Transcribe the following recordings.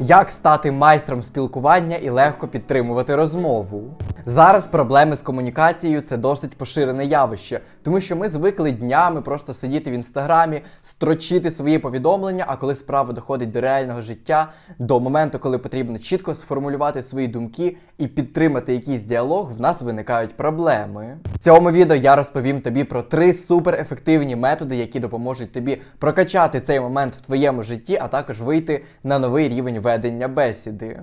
Як стати майстром спілкування і легко підтримувати розмову? Зараз проблеми з комунікацією це досить поширене явище, тому що ми звикли днями просто сидіти в інстаграмі, строчити свої повідомлення. А коли справа доходить до реального життя, до моменту, коли потрібно чітко сформулювати свої думки і підтримати якийсь діалог, в нас виникають проблеми. В цьому відео я розповім тобі про три суперефективні методи, які допоможуть тобі прокачати цей момент в твоєму житті, а також вийти на новий рівень ведення бесіди.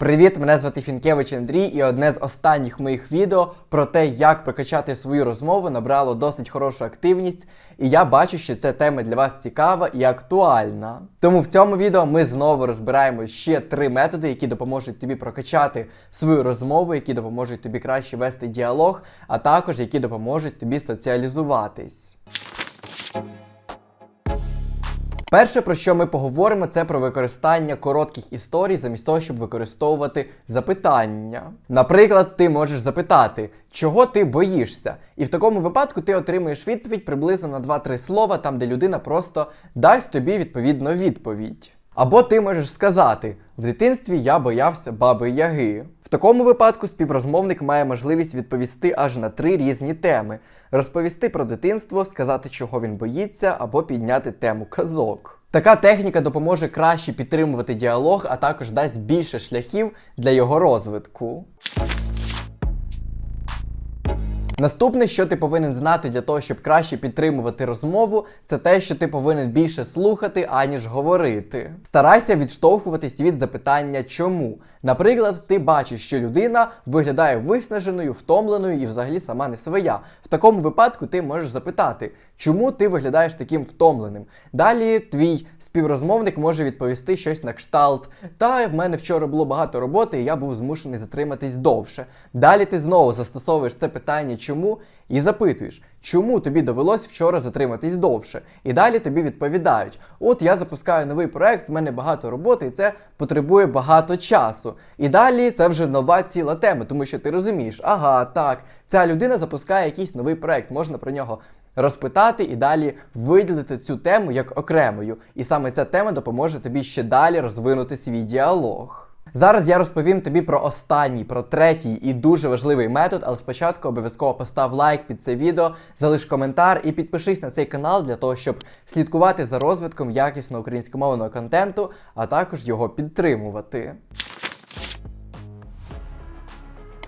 Привіт, мене звати Фінкевич Андрій, і одне з останніх моїх відео про те, як прокачати свою розмову, набрало досить хорошу активність, і я бачу, що ця тема для вас цікава і актуальна. Тому в цьому відео ми знову розбираємо ще три методи, які допоможуть тобі прокачати свою розмову, які допоможуть тобі краще вести діалог, а також які допоможуть тобі соціалізуватись. Перше, про що ми поговоримо, це про використання коротких історій замість того, щоб використовувати запитання. Наприклад, ти можеш запитати, чого ти боїшся? І в такому випадку ти отримуєш відповідь приблизно на 2-3 слова, там де людина просто дасть тобі відповідну відповідь. Або ти можеш сказати: в дитинстві я боявся баби Яги. В такому випадку співрозмовник має можливість відповісти аж на три різні теми: розповісти про дитинство, сказати, чого він боїться, або підняти тему казок. Така техніка допоможе краще підтримувати діалог, а також дасть більше шляхів для його розвитку. Наступне, що ти повинен знати для того, щоб краще підтримувати розмову, це те, що ти повинен більше слухати, аніж говорити. Старайся відштовхуватись від запитання чому. Наприклад, ти бачиш, що людина виглядає виснаженою, втомленою і взагалі сама не своя. В такому випадку ти можеш запитати, чому ти виглядаєш таким втомленим. Далі твій співрозмовник може відповісти щось на кшталт. Та в мене вчора було багато роботи, і я був змушений затриматись довше. Далі ти знову застосовуєш це питання чому і запитуєш, чому тобі довелось вчора затриматись довше. І далі тобі відповідають: от я запускаю новий проект, в мене багато роботи, і це потребує багато часу. І далі це вже нова ціла тема, тому що ти розумієш, ага, так, ця людина запускає якийсь новий проект, можна про нього. Розпитати і далі виділити цю тему як окремою. І саме ця тема допоможе тобі ще далі розвинути свій діалог. Зараз я розповім тобі про останній, про третій і дуже важливий метод, але спочатку обов'язково постав лайк під це відео, залиш коментар і підпишись на цей канал для того, щоб слідкувати за розвитком якісно українськомовного контенту, а також його підтримувати.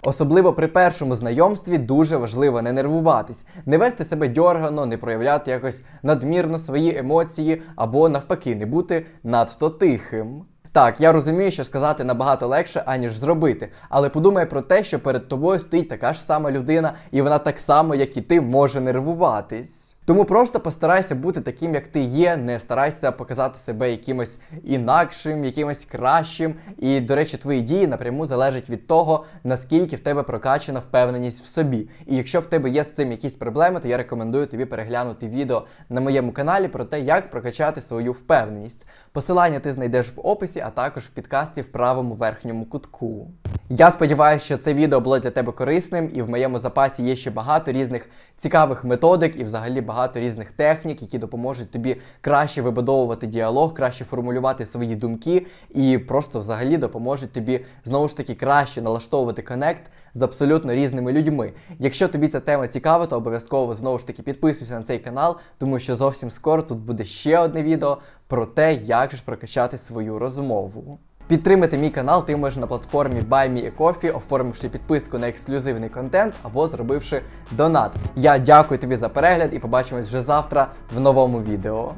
Особливо при першому знайомстві дуже важливо не нервуватись, не вести себе дьоргано, не проявляти якось надмірно свої емоції або навпаки не бути надто тихим. Так, я розумію, що сказати набагато легше, аніж зробити, але подумай про те, що перед тобою стоїть така ж сама людина, і вона так само, як і ти, може нервуватись. Тому просто постарайся бути таким, як ти є, не старайся показати себе якимось інакшим, якимось кращим. І, до речі, твої дії напряму залежать від того, наскільки в тебе прокачана впевненість в собі. І якщо в тебе є з цим якісь проблеми, то я рекомендую тобі переглянути відео на моєму каналі про те, як прокачати свою впевненість. Посилання ти знайдеш в описі, а також в підкасті в правому верхньому кутку. Я сподіваюся, що це відео було для тебе корисним, і в моєму запасі є ще багато різних цікавих методик і взагалі багато різних технік, які допоможуть тобі краще вибудовувати діалог, краще формулювати свої думки, і просто взагалі допоможуть тобі знову ж таки краще налаштовувати коннект з абсолютно різними людьми. Якщо тобі ця тема цікава, то обов'язково знову ж таки підписуйся на цей канал, тому що зовсім скоро тут буде ще одне відео про те, як же прокачати свою розмову. Підтримати мій канал ти можеш на платформі BuyMeACoffee, оформивши підписку на ексклюзивний контент або зробивши донат. Я дякую тобі за перегляд і побачимось вже завтра в новому відео.